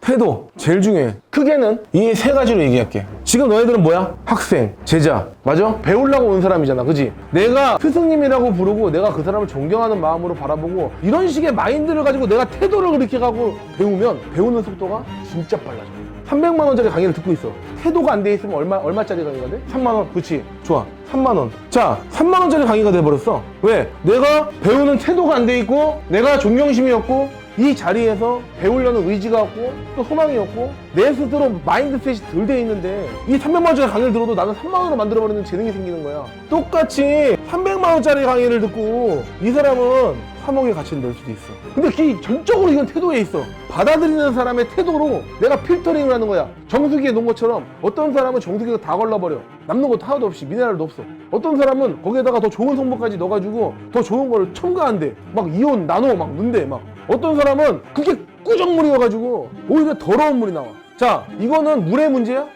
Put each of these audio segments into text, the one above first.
태도 제일 중요해 크게는 이 세 가지로 얘기할게 지금 너희들은 뭐야? 학생, 제자 맞아? 배우려고 온 사람이잖아 그지? 내가 스승님이라고 부르고 내가 그 사람을 존경하는 마음으로 바라보고 이런 식의 마인드를 가지고 내가 태도를 그렇게 가고 배우면 배우는 속도가 진짜 빨라져 300만 원짜리 강의를 듣고 있어 태도가 안 돼 있으면 얼마, 얼마짜리 강의가 돼? 3만 원 그치 좋아 3만 원. 자, 3만 원짜리 강의가 돼버렸어. 왜? 내가 배우는 태도가 안 돼 있고, 내가 존경심이 없고, 이 자리에서 배우려는 의지가 없고, 또 소망이 없고, 내 스스로 마인드셋이 덜 돼 있는데, 이 300만 원짜리 강의를 들어도 나는 3만 원으로 만들어버리는 재능이 생기는 거야. 똑같이 300만 원짜리 강의를 듣고, 이 사람은 3억의 가치를 낼 수도 있어. 근데 그 전적으로 이건 태도에 있어. 받아들이는 사람의 태도로 내가 필터링을 하는 거야. 정수기에 놓은 것처럼 어떤 사람은 정수기가 다 걸러버려. 남는 것도 하나도 없이 미네랄도 없어. 어떤 사람은 거기에다가 더 좋은 성분까지 넣어가지고 더 좋은 거를 첨가한대. 막 이온, 나노 막 넣는데 막. 어떤 사람은 그게 꾸정물이어가지고 오히려 더러운 물이 나와. 자, 이거는 물의 문제야?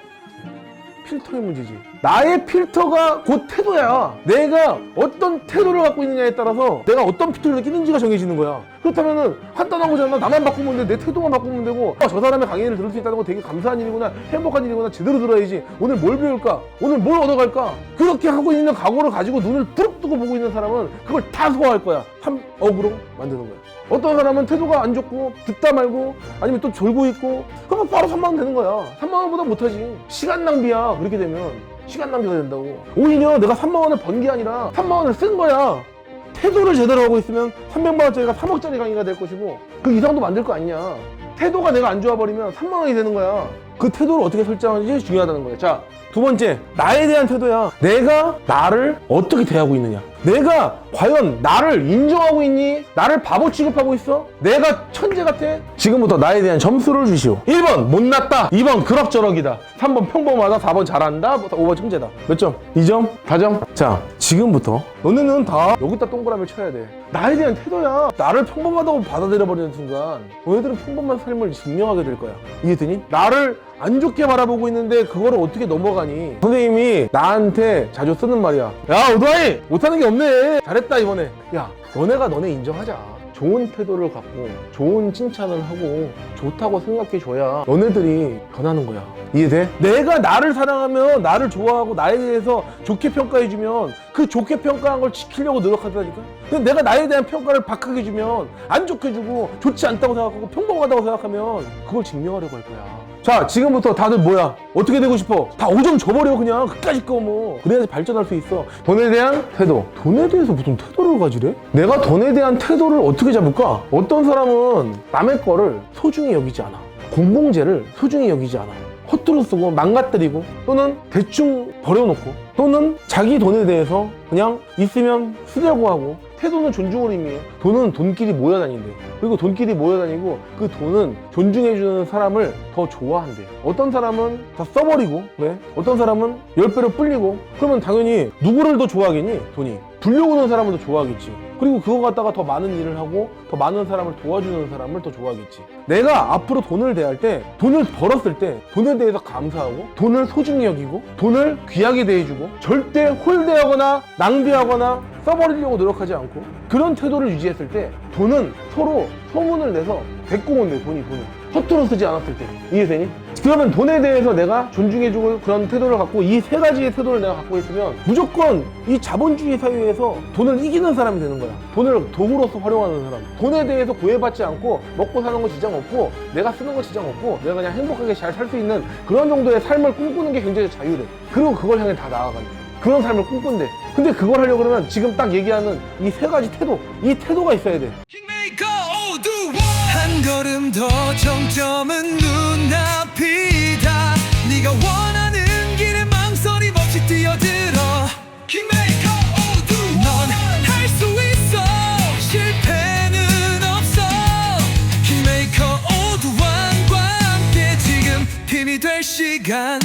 필터의 문제지. 나의 필터가 곧 태도야. 내가 어떤 태도를 갖고 있느냐에 따라서 내가 어떤 필터를 끼는지가 정해지는 거야. 그렇다면은 간단한 거잖아. 나만 바꾸면 돼. 내 태도만 바꾸면 되고 아, 저 사람의 강의를 들을 수 있다는 거 되게 감사한 일이구나. 행복한 일이구나. 제대로 들어야지. 오늘 뭘 배울까? 오늘 뭘 얻어갈까? 그렇게 하고 있는 각오를 가지고 눈을 부릅뜨고 보고 있는 사람은 그걸 다 소화할 거야. 3억으로 만드는 거야. 어떤 사람은 태도가 안 좋고 듣다 말고 아니면 또 졸고 있고 그러면 바로 3만 원 되는 거야 3만 원보다 못하지 시간 낭비야 그렇게 되면 시간 낭비가 된다고. 오히려 내가 3만 원을 번 게 아니라 3만 원을 쓴 거야. 태도를 제대로 하고 있으면 300만 원짜리가 3억짜리 강의가 될 것이고 그 이상도 만들 거 아니냐. 태도가 내가 안 좋아 버리면 3만 원이 되는 거야 그 태도를 어떻게 설정하는지 중요하다는 거야 자두 번째 나에 대한 태도야 내가 나를 어떻게 대하고 있느냐 내가 과연 나를 인정하고 있니? 나를 바보 취급하고 있어? 내가 천재 같아? 지금부터 나에 대한 점수를 주시오 1번 못났다 2번 그럭저럭이다 3번 평범하다 4번 잘한다 5번 천재다 몇 점? 2점? 4점? 자 지금부터 너네는 다 여기다 동그라미를 쳐야 돼 나에 대한 태도야 나를 평범하다고 받아들여버리는 순간 너희들은 평범한 삶을 증명하게 될 거야 이해되니? 나를 안 좋게 바라보고 있는데 그거를 어떻게 넘어가니? 선생님이 나한테 자주 쓰는 말이야. 야 오도아이! 못하는 게 없네. 잘했다 이번에. 야 너네가 너네 인정하자. 좋은 태도를 갖고 좋은 칭찬을 하고 좋다고 생각해 줘야 너네들이 변하는 거야. 이해돼? 내가 나를 사랑하면 나를 좋아하고 나에 대해서 좋게 평가해 주면 그 좋게 평가한 걸 지키려고 노력하다니까 내가 나에 대한 평가를 박하게 주면 안 좋게 주고 좋지 않다고 생각하고 평범하다고 생각하면 그걸 증명하려고 할 거야. 자 지금부터 다들 뭐야? 어떻게 되고 싶어? 다 5점 줘버려 그냥. 끝까지 꺼뭐. 그래야지 발전할 수 있어. 돈에 대한 태도. 돈에 대해서 무슨 태도를 가지래? 내가 돈에 대한 태도를 어떻게 잡을까? 어떤 사람은 남의 거를 소중히 여기지 않아. 공공재를 소중히 여기지 않아 헛두루 쓰고 망가뜨리고 또는 대충 버려놓고 또는 자기 돈에 대해서 그냥 있으면 쓰려고 하고 태도는 존중을 의미해. 돈은 돈끼리 모여 다닌대. 그리고 돈끼리 모여 다니고 그 돈은 존중해주는 사람을 더 좋아한대. 어떤 사람은 다 써버리고 왜? 어떤 사람은 열 배로 불리고 그러면 당연히 누구를 더 좋아하겠니? 돈이. 불려오는 사람을 더 좋아하겠지 그리고 그거 갖다가 더 많은 일을 하고 더 많은 사람을 도와주는 사람을 더 좋아하겠지. 내가 앞으로 돈을 대할 때 돈을 벌었을 때 돈에 대해서 감사하고 돈을 소중히 여기고 돈을 귀하게 대해주고 절대 홀대하거나 낭비하거나 써버리려고 노력하지 않고 그런 태도를 유지했을 때 돈은 서로 소문을 내서 데리고 온대 돈이 돈을. 허투루 쓰지 않았을 때. 이해되니? 그러면 돈에 대해서 내가 존중해주고 그런 태도를 갖고 이 세 가지의 태도를 내가 갖고 있으면 무조건 이 자본주의 사회에서 돈을 이기는 사람이 되는 거야. 돈을 도구로서 활용하는 사람. 돈에 대해서 구애받지 않고 먹고 사는 거 지장 없고 내가 쓰는 거 지장 없고 내가 그냥 행복하게 잘 살 수 있는 그런 정도의 삶을 꿈꾸는 게 굉장히 자유래. 그리고 그걸 향해 다 나아간대 그런 삶을 꿈꾼대. 근데 그걸 하려고 그러면 지금 딱 얘기하는 이 세 가지 태도 이 태도가 있어야 돼. 킹메이커 오두원 한 걸음 더 정점은 눈앞이다 네가 원하는 길에 망설임 없이 뛰어들어. 킹메이커 오두원 넌할 수 있어. 실패는 없어. 킹메이커 오두원과 함께 지금 힘이 될 시간